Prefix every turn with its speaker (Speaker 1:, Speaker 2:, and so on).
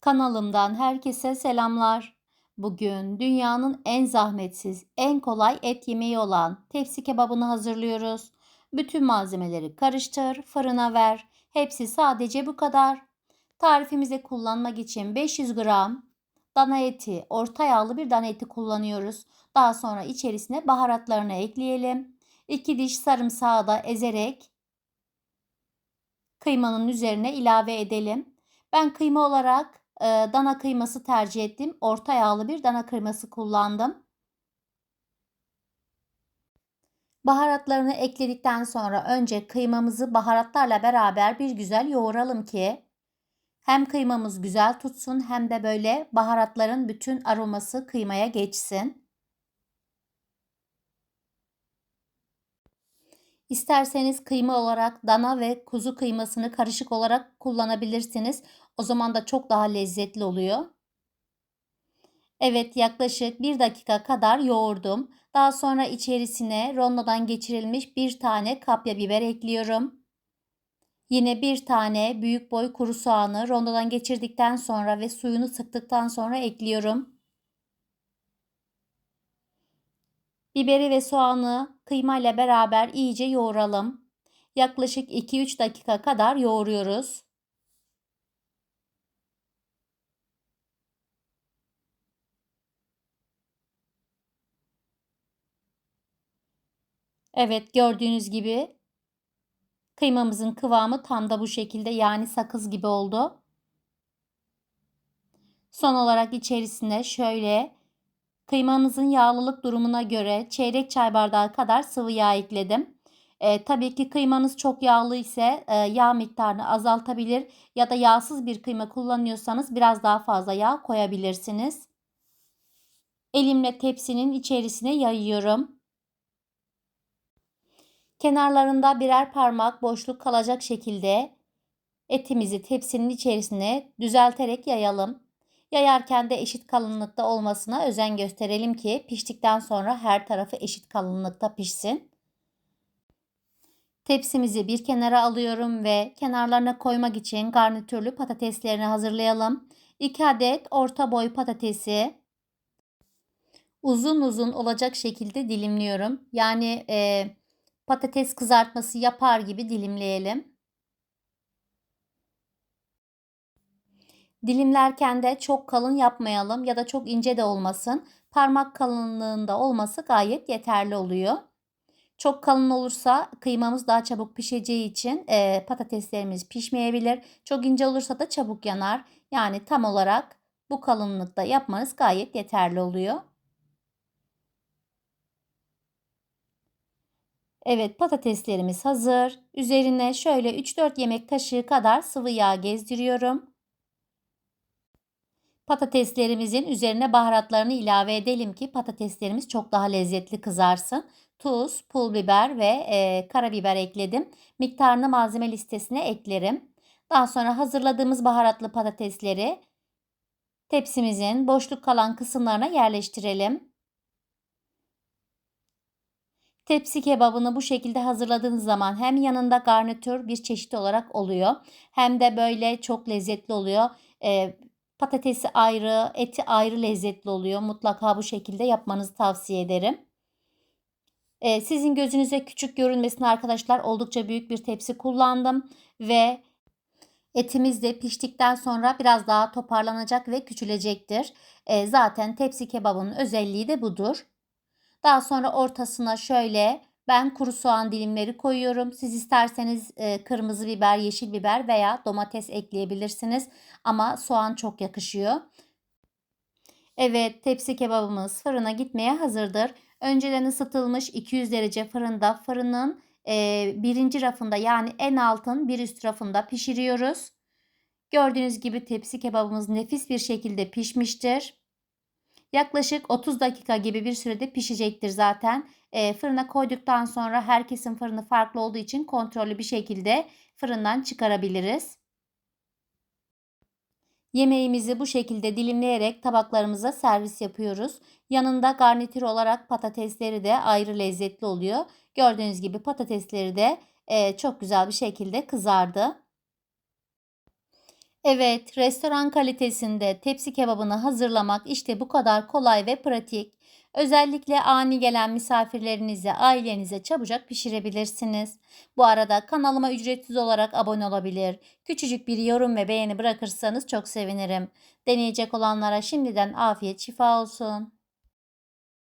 Speaker 1: Kanalımdan herkese selamlar. Bugün dünyanın en zahmetsiz, en kolay et yemeği olan tepsi kebabını hazırlıyoruz. Bütün malzemeleri karıştır, fırına ver. Hepsi sadece bu kadar. Tarifimize kullanmak için 500 gram dana eti, orta yağlı bir dana eti kullanıyoruz. Daha sonra içerisine baharatlarını ekleyelim. 2 diş sarımsağı da ezerek kıymanın üzerine ilave edelim. Ben kıyma olarak e, dana kıyması tercih ettim. Orta yağlı bir dana kıyması kullandım. Baharatlarını ekledikten sonra önce kıymamızı baharatlarla beraber bir güzel yoğuralım ki hem kıymamız güzel tutsun hem de böyle baharatların bütün aroması kıymaya geçsin. İsterseniz kıyma olarak dana ve kuzu kıymasını karışık olarak kullanabilirsiniz. O zaman da çok daha lezzetli oluyor. Evet yaklaşık bir dakika kadar yoğurdum. Daha sonra içerisine rondodan geçirilmiş bir tane kapya biber ekliyorum. Yine bir tane büyük boy kuru soğanı rondodan geçirdikten sonra ve suyunu sıktıktan sonra ekliyorum. Biberi ve soğanı kıyma ile beraber iyice yoğuralım. Yaklaşık 2-3 dakika kadar yoğuruyoruz. Evet gördüğünüz gibi kıymamızın kıvamı tam da bu şekilde yani sakız gibi oldu. Son olarak içerisine şöyle kıymanızın yağlılık durumuna göre çeyrek çay bardağı kadar sıvı yağ ekledim. E, tabii ki kıymanız çok yağlı ise e, yağ miktarını azaltabilir ya da yağsız bir kıyma kullanıyorsanız biraz daha fazla yağ koyabilirsiniz. Elimle tepsinin içerisine yayıyorum. Kenarlarında birer parmak boşluk kalacak şekilde etimizi tepsinin içerisine düzelterek yayalım. Yayarken de eşit kalınlıkta olmasına özen gösterelim ki piştikten sonra her tarafı eşit kalınlıkta pişsin. Tepsimizi bir kenara alıyorum ve kenarlarına koymak için garnitürlü patateslerini hazırlayalım. 2 adet orta boy patatesi uzun uzun olacak şekilde dilimliyorum. Yani e, patates kızartması yapar gibi dilimleyelim. Dilimlerken de çok kalın yapmayalım ya da çok ince de olmasın. Parmak kalınlığında olması gayet yeterli oluyor. Çok kalın olursa kıymamız daha çabuk pişeceği için e, patateslerimiz pişmeyebilir. Çok ince olursa da çabuk yanar. Yani tam olarak bu kalınlıkta yapmanız gayet yeterli oluyor. Evet patateslerimiz hazır. Üzerine şöyle 3-4 yemek kaşığı kadar sıvı yağ gezdiriyorum. Patateslerimizin üzerine baharatlarını ilave edelim ki patateslerimiz çok daha lezzetli kızarsın. Tuz, pul biber ve e, karabiber ekledim. Miktarını malzeme listesine eklerim. Daha sonra hazırladığımız baharatlı patatesleri tepsimizin boşluk kalan kısımlarına yerleştirelim. Tepsi kebabını bu şekilde hazırladığınız zaman hem yanında garnitür bir çeşit olarak oluyor hem de böyle çok lezzetli oluyor. E, Patatesi ayrı, eti ayrı lezzetli oluyor. Mutlaka bu şekilde yapmanızı tavsiye ederim. Ee, sizin gözünüze küçük görünmesin arkadaşlar. Oldukça büyük bir tepsi kullandım ve etimiz de piştikten sonra biraz daha toparlanacak ve küçülecektir. Ee, zaten tepsi kebabının özelliği de budur. Daha sonra ortasına şöyle ben kuru soğan dilimleri koyuyorum. Siz isterseniz e, kırmızı biber, yeşil biber veya domates ekleyebilirsiniz. Ama soğan çok yakışıyor. Evet tepsi kebabımız fırına gitmeye hazırdır. Önceden ısıtılmış 200 derece fırında fırının e, birinci rafında yani en altın bir üst rafında pişiriyoruz. Gördüğünüz gibi tepsi kebabımız nefis bir şekilde pişmiştir. Yaklaşık 30 dakika gibi bir sürede pişecektir zaten. E, fırına koyduktan sonra herkesin fırını farklı olduğu için kontrollü bir şekilde fırından çıkarabiliriz. Yemeğimizi bu şekilde dilimleyerek tabaklarımıza servis yapıyoruz. Yanında garnitür olarak patatesleri de ayrı lezzetli oluyor. Gördüğünüz gibi patatesleri de e, çok güzel bir şekilde kızardı. Evet, restoran kalitesinde tepsi kebabını hazırlamak işte bu kadar kolay ve pratik. Özellikle ani gelen misafirlerinize, ailenize çabucak pişirebilirsiniz. Bu arada kanalıma ücretsiz olarak abone olabilir. Küçücük bir yorum ve beğeni bırakırsanız çok sevinirim. Deneyecek olanlara şimdiden afiyet şifa olsun.